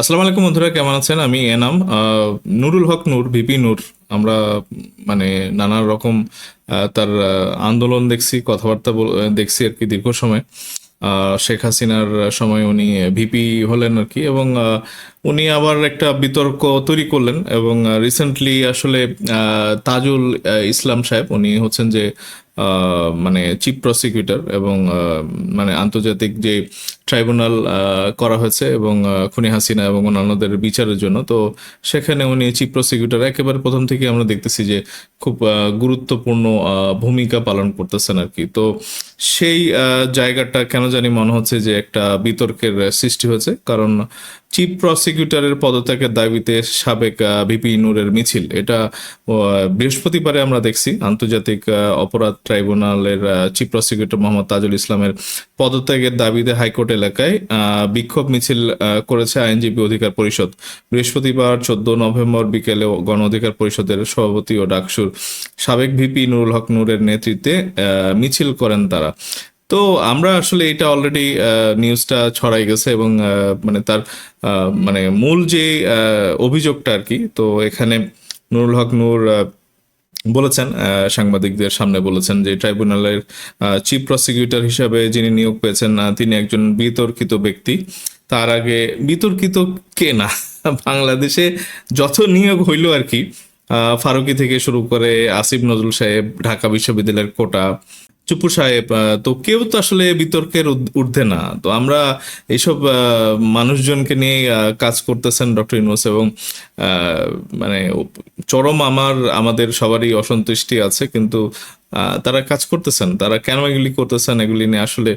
আসসালামু আলাইকুম বন্ধুরা, কেমন আছেন? আমি এনাম। নুরুল হক নূর, ভিপি নূর। আমরা মানে নানা রকম তার আন্দোলন দেখছি, কথাবার্তা দেখছি আর কি দীর্ঘ সময়। শেখ হাসিনার সময় উনি ভিপি হলেন আর কি এবং উনি আবার একটা বিতর্ক তৈরি করলেন এবং রিসেন্টলি আসলে তাজুল ইসলাম সাহেব উনি হচ্ছেন যে মানে চিফ প্রসিকিউটর এবং মানে আন্তর্জাতিক যে ট্রাইব্যুনাল করা হয়েছে এবং খুনি হাসিনা এবং অন্যান্যদের বিচারের জন্য। তো সেখানে উনি চিফ প্রসিকিউটর একেবারে প্রথম থেকে আমরা দেখতেছি যে খুব গুরুত্বপূর্ণ ভূমিকা পালন করতেছেন আর কি তো সেই জায়গাটা কেন জানি মনে হচ্ছে যে একটা বিতর্কের সৃষ্টি হয়েছে। কারণ চিফ প্রসিকিউটরের পদত্যাগের দাবিতে সাবেক ভিপি নূরের মিছিল। এটা বৃহস্পতিবারে আমরা দেখছি। আন্তর্জাতিক অপরাধ ট্রাইব্যুনালের চিফ প্রসিকিউটর মোহাম্মদ তাজুল ইসলামের পদত্যাগের দাবিতে হাইকোর্ট এলাকায় বিক্ষোভ মিছিল করেছে আইনজীবী অধিকার পরিষদ। বৃহস্পতিবার চোদ্দ নভেম্বর বিকেলে গণ অধিকার পরিষদের সভাপতি ও ডাকসুর সাবেক ভিপি নুরুল হক নূরের নেতৃত্বে মিছিল করেন তারা। তো আমরা আসলে এটা অলরেডি নিউজটা ছড়াই গেছে এবং মানে তার মানে মূল যে অভিযোগটা আর কি, তো এখানে নুরুল হক নূর বলেছেন সাংবাদিকদের সামনে বলেছেন যে ট্রাইব্যুনালের চিফ প্রসিকিউটর হিসাবে যিনি নিয়োগ পেয়েছেন তিনি একজন বিতর্কিত ব্যক্তি। তার আগে বিতর্কিত কে না? বাংলাদেশে যত নিয়োগ হইল আর কি ফারুকি থেকে শুরু করে আসিফ নজরুল সাহেব, ঢাকা বিশ্ববিদ্যালয়ের কোটা চুপু সাহেব তো কেউ তো আসলে বিতর্কের ঊর্ধ্বে না। তো আমরা এইসব মানুষজনকে নিয়ে কাজ করতেছেন ডক্টর ইউনুস এবং মানে চরম আমার, আমাদের সবারই অসন্তুষ্টি আছে, কিন্তু তারা কাজ করতেছেন। তারা কেন এগুলি করতেছেন এগুলি নিয়ে আসলে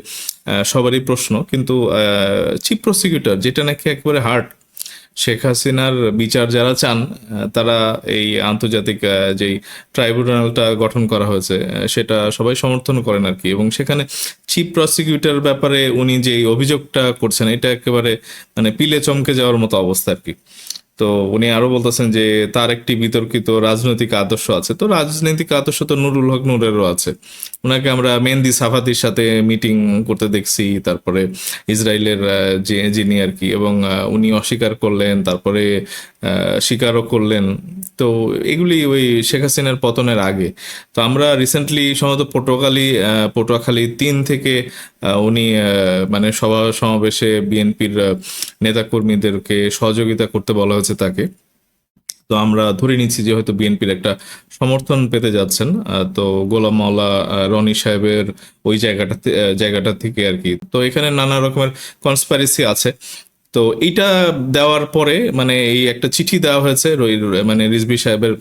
সবারই প্রশ্ন। কিন্তু চিফ প্রসিকিউটর, যেটা নাকি একেবারে হার্ড শেখ হাসিনার বিচার যারা চান তারা এই আন্তর্জাতিক যেই ট্রাইব্যুনালটা গঠন করা হয়েছে সেটা সবাই সমর্থন করেন আর কি। এবং সেখানে চিফ প্রসিকিউটর ব্যাপারে উনি যে অভিযোগটা করছেন, এটা একেবারে মানে পিলে চমকে যাওয়ার মতো অবস্থা আর কি। তো উনি আরও বলতেছেন যে, তার একটি বিতর্কিত রাজনৈতিক আদর্শ আছে। তো রাজনৈতিক আদর্শ তো নুরুল হক নুরেরও আছে। ওনাকে আমরা মেহেন্দি সাফাতির সাথে মিটিং করতে দেখছি, তারপরে ইসরায়েলের যে, যিনি আর কি, এবং উনি অস্বীকার করলেন, তারপরে স্বীকারও করলেন। তো এগুলি ওই শেখ হাসিনার পতনের আগে। তো আমরা রিসেন্টলি সম্ভবত পটুয়াখালী পটুয়াখালী তিন থেকে উনি মানে সভা সমাবেশে বিএনপির নেতাকর্মীদেরকে সহযোগিতা করতে বলা হয়েছে তাকে। তো আমরা ধরে নিচ্ছি যে হয়তো বিএনপির একটা সমর্থন পেতে যাচ্ছেন। তো গোলাম মাওলা রনি সাহেবের ওই জায়গাটা জায়গাটা থেকে আর কি। তো এখানে নানা রকমের কনসপারেসি আছে। তো এইটা দেওয়ার পরে মানে এই একটা চিঠি দেওয়া হয়েছে মানে রিজবি সাহেবের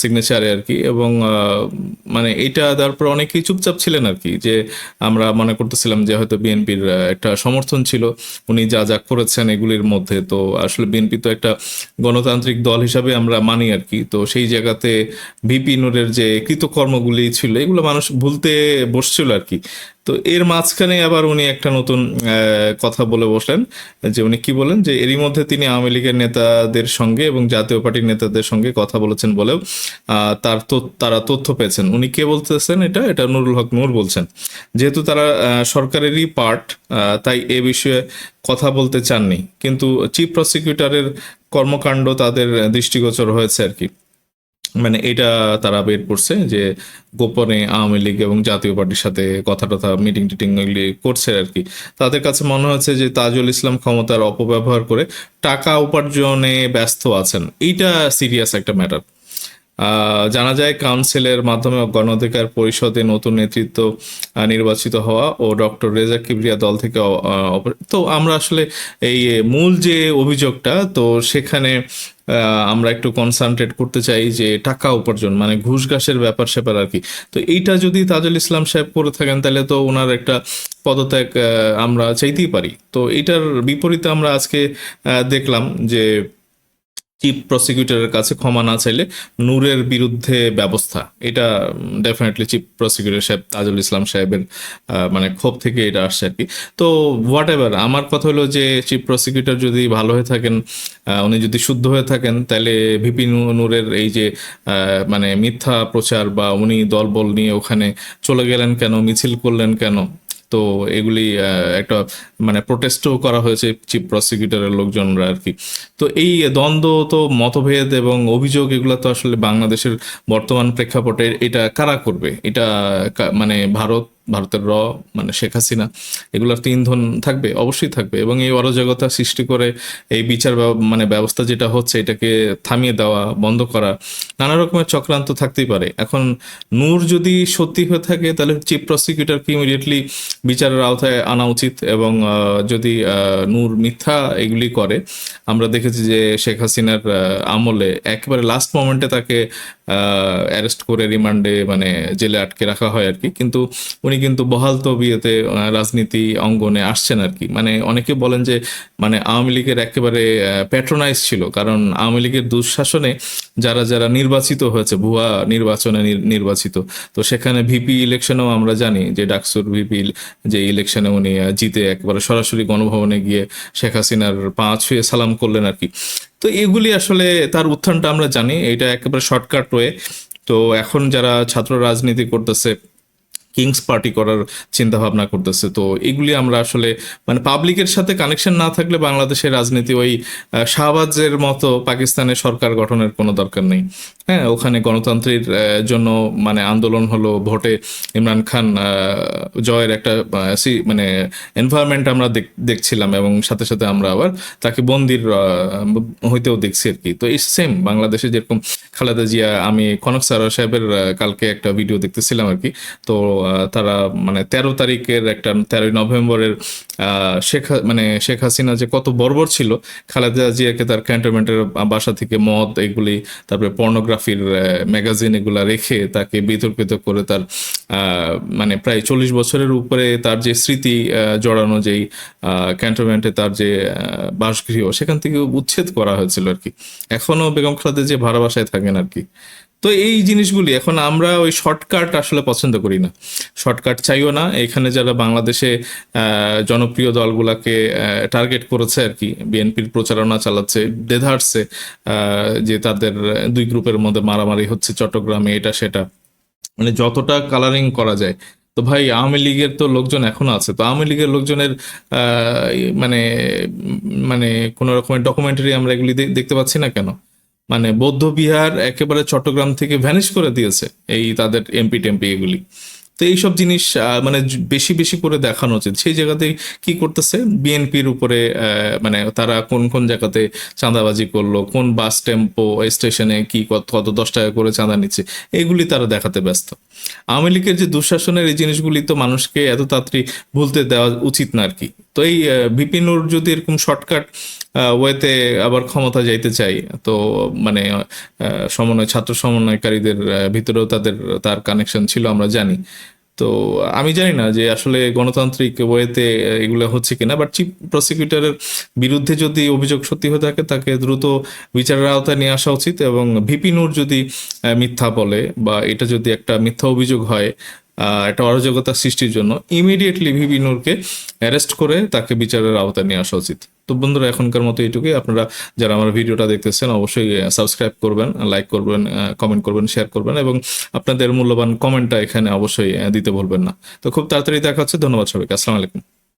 সিগনেচারে আর কি। এবং মানে এইটা দেওয়ার পর অনেকেই চুপচাপ ছিলেন আর কি, যে আমরা মনে করতেছিলাম যে হয়তো বিএনপির একটা সমর্থন ছিল। উনি যা যা করেছেন এগুলির মধ্যে। তো আসলে বিএনপি তো একটা গণতান্ত্রিক দল হিসাবে আমরা মানি আর কি। তো সেই জায়গাতে ভিপি নূরের যে কৃতকর্মগুলি ছিল, এগুলো মানুষ ভুলতে বসছিল আর কি। তো এর মাঝখানে আবার উনি একটা নতুন কথা বলে বসলেন, যে উনি কি বলেন? যে এরই মধ্যে তিনি আওয়ামী লীগের নেতাদের সঙ্গে এবং জাতীয় পার্টির নেতাদের সঙ্গে কথা বলেছেন বলেও তার তারা তথ্য পেয়েছেন। উনি কে বলতেছেন এটা? এটা নুরুল হক নূর বলছেন। যেহেতু তারা সরকারেরই পার্ট তাই এ বিষয়ে কথা বলতে চাননি। কিন্তু চিফ প্রসিকিউটরের কর্মকাণ্ড তাদের দৃষ্টিগোচর হয়েছে আর কি। মানে এটা তারা বের করছে যে গোপনে আওয়ামী লীগ এবং জাতীয় পার্টির সাথে কথা টথা মিটিং টিটিং এগুলি করছে আর কি। তাদের কাছে মনে হচ্ছে যে তাজুল ইসলাম ক্ষমতার অপব্যবহার করে টাকা উপার্জনে ব্যস্ত আছেন। এইটা সিরিয়াস একটা ম্যাটার জানা যায় কাউন্সিলের মাধ্যমে গণ অধিকার পরিষদে নতুন নেতৃত্ব নির্বাচিত হওয়া ও ডক্টর রেজা কিবরিয়া দল থেকে তো আমরা আসলে এই মূল যে অভিযোগটা, তো সেখানে আমরা একটু কনসান্ট্রেট করতে চাই যে টাকা উপার্জন মানে ঘুষ ঘাসের ব্যাপার স্যাপার আর কি। তো এইটা যদি তাজুল ইসলাম সাহেব করে থাকেন, তাহলে তো ওনার একটা পদত্যাগ আমরা চাইতেই পারি। তো এটার বিপরীতে আমরা আজকে দেখলাম যে চিফ প্রসিকিউটরের কাছে ক্ষমা না চাইলে নূরের বিরুদ্ধে ব্যবস্থা। এটা ডেফিনেটলি চিফ প্রসিকিউটর সাহেব, তাজুল ইসলাম সাহেবের মানে ক্ষোভ থেকে এটা আসছে আর কি। তো হোয়াট এভার আমার কথা হলো যে, চিফ প্রসিকিউটর যদি ভালো হয়ে থাকেন উনি যদি শুদ্ধ হয়ে থাকেন, তাহলে ভিপি নূরের এই যে মানে মিথ্যা প্রচার বা উনি দলবল নিয়ে ওখানে চলে গেলেন কেন, মিছিল করলেন কেন তো এগুলি একটা মানে প্রোটেস্টও করা হয়েছে চিফ প্রসিকিউটরের লোকজনরা আর কি। তো এই দ্বন্দ্ব তো মতভেদ এবং অভিযোগ, এগুলো তো আসলে বাংলাদেশের বর্তমান প্রেক্ষাপটে এটা কারা করবে? এটা মানে ভারত ভারতের র মানে শেখ হাসিনা, এগুলোর তো ইন্ধন থাকবে, অবশ্যই থাকবে। এবং এই অরাজকতা সৃষ্টি করে এই বিচার মানে ব্যবস্থা যেটা হচ্ছে, এটাকে থামিয়ে দেওয়া, বন্ধ করা, নানা রকমের চক্রান্ত থাকতেই পারে। এখন নূর যদি সত্যি হয়ে থাকে, তাহলে চিফ প্রসিকিউটরকে ইমিডিয়েটলি বিচারের আওতায় আনা উচিত এবং যদি নূর মিথ্যা এগুলি করে, আমরা দেখেছি যে শেখ হাসিনার আমলে একেবারে লাস্ট মোমেন্টে তাকে অ্যারেস্ট করে রিমান্ডে মানে জেলে আটকে রাখা হয় আর কি। কিন্তু উনি কিন্তু বহাল তবিয়েতে রাজনীতি অঙ্গনে আসছেন আর কি। মানে অনেকে বলেন যে মানে আওয়ামী লীগের একেবারে প্যাট্রোনাইজ ছিল। কারণ আওয়ামী লীগের দুঃশাসনে যারা যারা নির্বাচিত হয়েছে, ভুয়া নির্বাচনে নির- নির্বাচিত, তো সেখানে ভিপি ইলেকশনেও আমরা জানি যে ডাকসুর ভিপি যে ইলেকশনে উনি জিতে একবারে সরাসরি গণভবনে গিয়ে শেখ হাসিনার পা ছুঁয়ে সালাম করলেন আর কি। তো এগুলি আসলে তার উত্থানটা আমরা জানি। এটা একেবারে শর্টকাট ওয়ে তো এখন যারা ছাত্র রাজনীতি করতেছে কিংস পার্টি করার চিন্তা ভাবনা করতেছে। তো এগুলি আমরা আসলে মানে পাবলিকের সাথে কানেকশন না থাকলে বাংলাদেশের রাজনীতি ওই শাহবাজের মতো পাকিস্তানের সরকার গঠনের কোনো দরকার নেই। হ্যাঁ ওখানে গণতন্ত্রের জন্য মানে আন্দোলন হলো ভোটে ইমরান খান জয়ের একটা মানে এনভায়রনমেন্ট আমরা দেখ- দেখছিলাম এবং সাথে সাথে আমরা আবার তাকে বন্দির হইতেও দেখছি আর কি। তো এই সেম বাংলাদেশে যেরকম খালেদা জিয়া, আমি কনক সারা সাহেবের কালকে একটা ভিডিও দেখতেছিলাম আর কি। তো তারা মানে তেরো তারিখের একটা, তেরোই নভেম্বরের শেখ মানে শেখ হাসিনা যে কত বর্বর ছিল, খালেদা জিয়াকে তার ক্যান্টনমেন্টের বাসা থেকে মদ, এগুলি, তারপরে পর্নোগ্রাফির ম্যাগাজিন এগুলা রেখে তাকে বিতর্কিত করে তার মানে প্রায় চল্লিশ বছরের উপরে তার যে স্মৃতি জড়ানো যেই ক্যান্টনমেন্টে তার যে বাসগৃহ সেখান থেকে উচ্ছেদ করা হয়েছিল আর কি। এখনও বেগম খালেদা যে ভাড়া বাসায় থাকেন আর কি। তো এই জিনিসগুলি এখন আমরা ওই শর্টকাট আসলে পছন্দ করি না। শর্টকাট চাইও না। এখানে যারা বাংলাদেশে জনপ্রিয় দলগুলাকে টার্গেট করেছে আর কি বিএনপির প্রচারণা চালাচ্ছে আহ, যে তাদের দুই গ্রুপের মধ্যে মারামারি হচ্ছে চট্টগ্রামে এটা সেটা। মানে যতটা কালারিং করা যায়। তো ভাই, আওয়ামী লীগের তো লোকজন এখনও আছে। তো আওয়ামী লীগের লোকজনের মানে মানে কোনো রকমের ডকুমেন্টারি আমরা এগুলি দেখতে পাচ্ছি না কেন? মানে বৌদ্ধ বিহার একেবারে চট্টগ্রাম থেকে ভ্যানিশ করে দিয়েছে এই তাদের এমপি টেমপি এগুলি। তো এইসব জিনিস মানে বেশি বেশি করে দেখানো উচিত। সেই জায়গাতে কি করতেছে? বিএনপির উপরে মানে তারা কোন কোন জায়গাতে চাঁদাবাজি করল? কোন বাস টেম্পো স্টেশনে কি কত কত দশ টাকা করে চাঁদা নিচ্ছে? এগুলি তারা দেখাতে ব্যস্ত। আওয়ামী লীগের যে দুঃশাসনের এই জিনিসগুলি তো মানুষকে এত তাড়াতাড়ি ভুলতে দেওয়া উচিত না আর কি তো এই বিপিনুর যদি এরকম শর্টকাট ওয়েতে আবার ক্ষমতা যাইতে চাই তো মানে সমন্বয়, ছাত্র সমন্বয়কারীদের ভিতরেও তাদের, তার কানেকশন ছিল আমরা জানি। তো আমি জানি না যে আসলে গণতান্ত্রিক ওয়েতে এগুলো হচ্ছে কিনা বাট চিফ প্রসিকিউটরের বিরুদ্ধে যদি অভিযোগ সত্যি হয়ে থাকে, তাকে দ্রুত বিচারের আওতায় নিয়ে আসা উচিত এবং ভিপি নূর যদি মিথ্যা বলে বা এটা যদি একটা মিথ্যা অভিযোগ হয় একটা অরাজকতা সৃষ্টির জন্য ইমিডিয়েটলি ভিবি নূরকে অ্যারেস্ট করে তাকে বিচারের আওতায় নিয়ে আসা উচিত। তো বন্ধুরা, এখনকার মতো এইটুকুই। আপনারা যারা আমার ভিডিওটা দেখতেছেন, অবশ্যই সাবস্ক্রাইব করবেন লাইক করবেন কমেন্ট করবেন শেয়ার করবেন এবং আপনাদের মূল্যবান কমেন্টটা এখানে অবশ্যই দিতে ভুলবেন না। তো খুব তাড়াতাড়ি দেখা হচ্ছে। ধন্যবাদ সবাইকে। আসসালামু আলাইকুম।